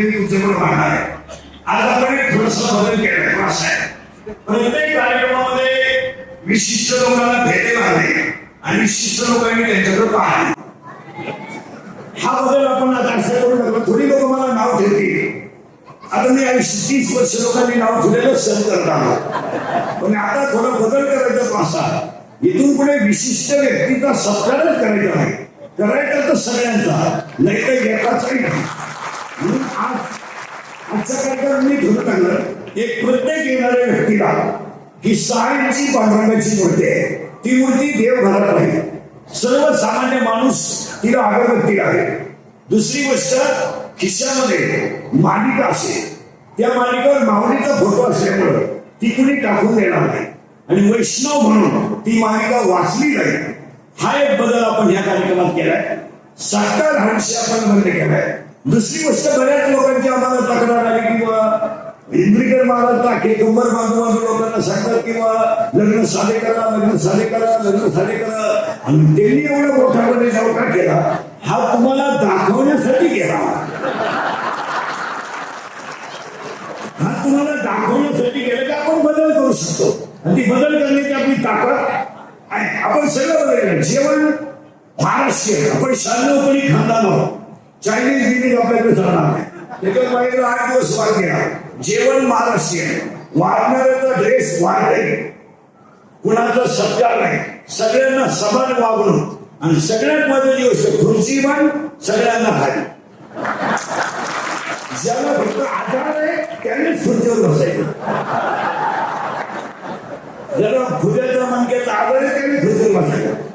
पद्धतीने तुमच्याकडे वाढणार आहे? आज आपण एक थोडस बदल केलाय हो, तो असा आहे. प्रत्येक कार्यक्रमामध्ये विशिष्ट लोकांना भेटे मारणे आणि विशिष्ट लोकांनी त्यांच्याकडे पाहिले हा बदल आपण आता असं करू लागलो थोडी लोक मला नाव ठेवतील आता मी आयुष्य तीस वर्ष लोकांनी नाव ठेवलेलं सहन करत आलो. पण आता थोडा बदल करायचा पासा इथून पुढे विशिष्ट व्यक्तीचा सत्कारच करायचा नाही. करायचा तर सगळ्यांचा. नाही तर एकाच नाही. आजचा कार्यक्रम मी ठेवून टाकलं. एक प्रत्येक येणाऱ्या व्यक्तीला ही सहा इंची पांडुरंगाची मूर्ती आहे. ती मूर्ती देवघरात नाही. सर्वसामान्य माणूस तिला अगरबत्ती आहे दुसरी गोष्ट खिशामध्ये मालिका असेल. त्या मालिकेवर माऊलीचा फोटो असल्यामुळं ती कुणी टाकून देणार नाही. आणि वैष्णव म्हणून ती मालिका वाचली जाईल हा एक बदल आपण या कार्यक्रमात केलाय. साकार हा आपण बंद केलाय. दुसरी गोष्ट बऱ्याच लोकांची आम्हाला तक्रार आली किंवा इंद्रिकर महाराज टाके कंबर बांधू बांधू लोकांना सांगतात किंवा लग्न साधे करा लग्न साधे करा लग्न साधे करा. आणि त्यांनी एवढा मोठ्यामध्ये नौका केला हा तुम्हाला दाखवण्यासाठी केला. हा तुम्हाला दाखवण्यासाठी केलं की आपण बदल करू शकतो. आणि ती बदल करण्याची आपली ताकद आहे. आपण सगळं बदल जेवण महाराष्ट्रीयन आपण शांतपणी खानदान आहोत चायनीज बिनीज आपल्याकडे जाणार नाही. त्याच्यात पाहिजे आठ दिवस वाद जेवण महाराष्ट्रीयन वाढणाऱ्याचा ड्रेस वाढले कुणाचा सत्कार नाही. सगळ्यांना समान वागणूक. आणि सगळ्यात महत्वाची गोष्ट खुर्ची पण सगळ्यांना खाली. ज्याला फक्त आजार आहे त्यानेच खुर्चीवर बसायचं. ज्याला खुद्याचा मनक्याचा आजार आहे त्याने खुर्चीवर बसायचं.